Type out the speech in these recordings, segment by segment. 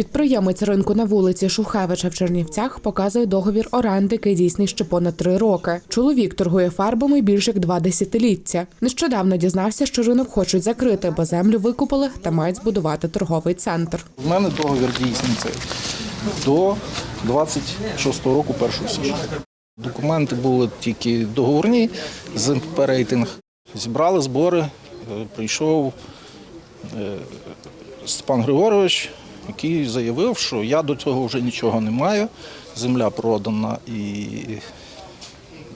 Підприємець ринку на вулиці Шухевича в Чернівцях показує договір оренди, який дійсний ще понад три роки. Чоловік торгує фарбами більш як два десятиліття. Нещодавно дізнався, що ринок хочуть закрити, бо землю викупили та мають збудувати торговий центр. У мене договір дійсний цей до 26 року, 1 січня. Документи були тільки договорні з рейтинг. Зібрали збори, е, прийшов Степан Григорович, який заявив, що я до цього вже нічого не маю, земля продана і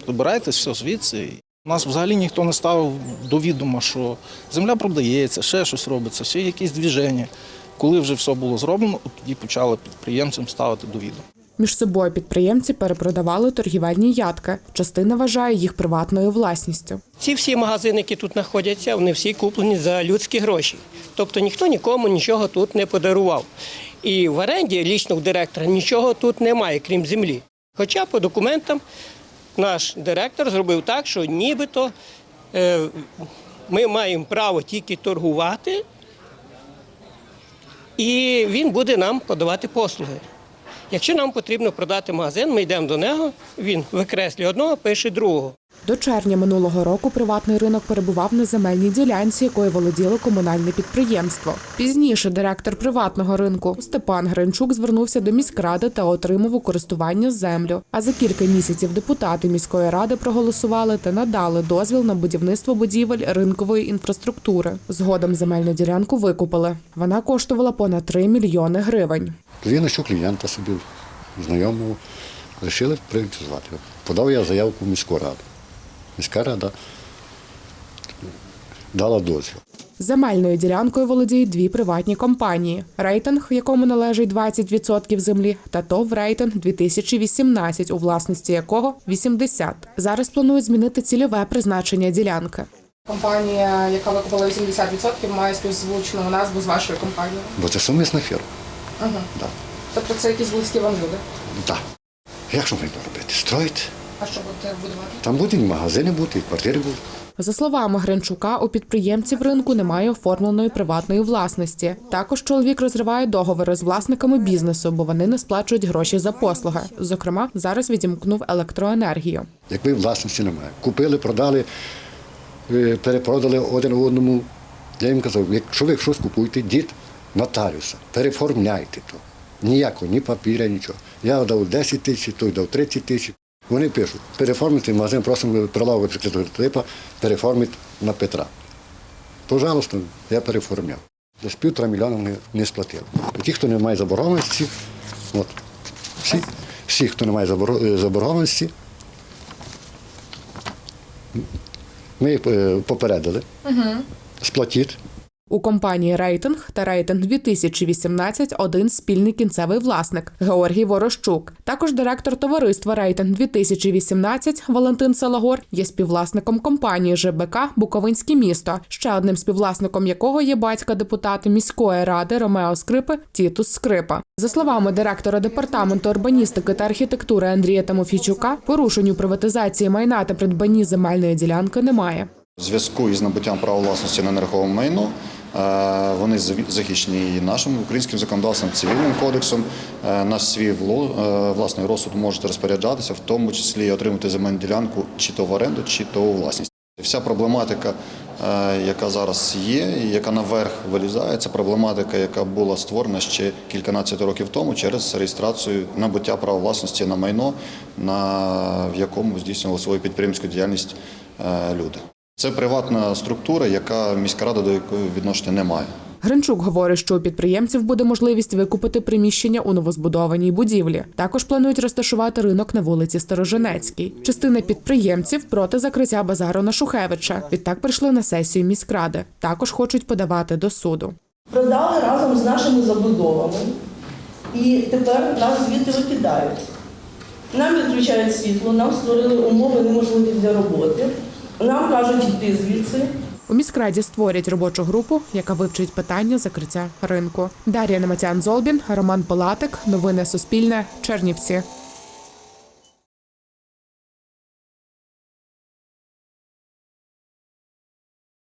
добирайтесь все звідси. Нас взагалі ніхто не ставив до відома, що земля продається, ще щось робиться, ще якісь движення. Коли вже все було зроблено, тоді почали підприємцям ставити до відома. Між собою підприємці перепродавали торгівельні ядки. Частина вважає їх приватною власністю. Ці всі магазини, які тут знаходяться, вони всі куплені за людські гроші. Тобто ніхто нікому нічого тут не подарував. І в оренді лічного директора нічого тут немає, крім землі. Хоча по документам наш директор зробив так, що нібито е, ми маємо право тільки торгувати, і він буде нам подавати послуги. Якщо нам потрібно продати магазин, ми йдемо до нього, він викреслює одного, пише другого. До червня минулого року приватний ринок перебував на земельній ділянці, якою володіло комунальне підприємство. Пізніше директор приватного ринку Степан Гринчук звернувся до міськради та отримав у користування землю. А за кілька місяців депутати міської ради проголосували та надали дозвіл на будівництво будівель ринкової інфраструктури. Згодом земельну ділянку викупили. Вона коштувала понад 3 мільйони гривень. Знайшов клієнта собі, знайомого, вирішили приватизувати. Подав я заявку в міську раду. Міська рада дала дозвіл. Земельною ділянкою володіють дві приватні компанії: рейтинг, якому належить 20% землі, та ТОВ рейтинг 2018, у власності якого 80%. Зараз планують змінити цільове призначення ділянки. Компанія, яка викупила 80%, має співзвучну назву з вашою компанією. Бо це сумісна фірма. Угу. Да. Тобто це якісь близькі вам люди. Да. Як що ми будемо робити? Строїти? А що будете будувати? Там будуть і магазини бути, і квартири будуть. За словами Гринчука, у підприємців ринку немає оформленої приватної власності. Також чоловік розриває договори з власниками бізнесу, бо вони не сплачують гроші за послуги. Зокрема, зараз відімкнув електроенергію. Якби власності немає. Купили, продали, е, перепродали один одному. Я їм казав, якщо ви щось купуєте, дід нотаріуса, переформляйте то. Ніякого, ні папіра, нічого. Я дав 10 тисяч, той дав 30 тисяч. Вони пишуть, переформити магазин, просимо прилавок закритого типа, переформити на Петра. Пожалуйста, я переформляв. Десь півтора мільйона не, не сплатили. Ті, хто не має заборгованості, от, всі, всі, хто не має е, заборгованості, ми е, попередили. Сплатіть. У компанії Рейтинг та Рейтинг 2018 один спільний кінцевий власник Георгій Ворощук. Також директор товариства Рейтинг 2018 Валентин Салагор є співвласником компанії ЖБК Буковинське місто, ще одним співвласником якого є батька депутата міської ради Ромео Скрипи Тітус Скрипа. За словами директора департаменту урбаністики та архітектури Андрія Тимофійчука, порушень у приватизації майна та придбанні земельної ділянки немає. Зв'язку із набуттям права власності на нерухоме майно е, вони захищені і нашим українським законодавством, цивільним кодексом. Е, На свій е, власний розсуд можете розпоряджатися, в тому числі і отримати земельну ділянку чи то в оренду, чи то у власність. Вся проблематика, яка зараз є, яка наверх вилізає, це проблематика, яка була створена ще кільканадцять років тому через реєстрацію набуття права власності на майно, на в якому здійснювали свою підприємську діяльність люди. Це приватна структура, яка міська рада до якої відношення не має. Гринчук говорить, що у підприємців буде можливість викупити приміщення у новозбудованій будівлі. Також планують розташувати ринок на вулиці Сторожинецькій. Частина підприємців проти закриття базару на Шухевича. Відтак прийшли на сесію міськради. Також хочуть подавати до суду. продали разом з нашими забудовами і тепер нас звідти викидають. Нам відключають світло, нам створили умови неможливі для роботи. Нам кажуть йти звідси. У міськраді створять робочу групу, яка вивчить питання закриття ринку. Дар'я Нематян Золбін, Роман Палатик. Новини Суспільне. Чернівці.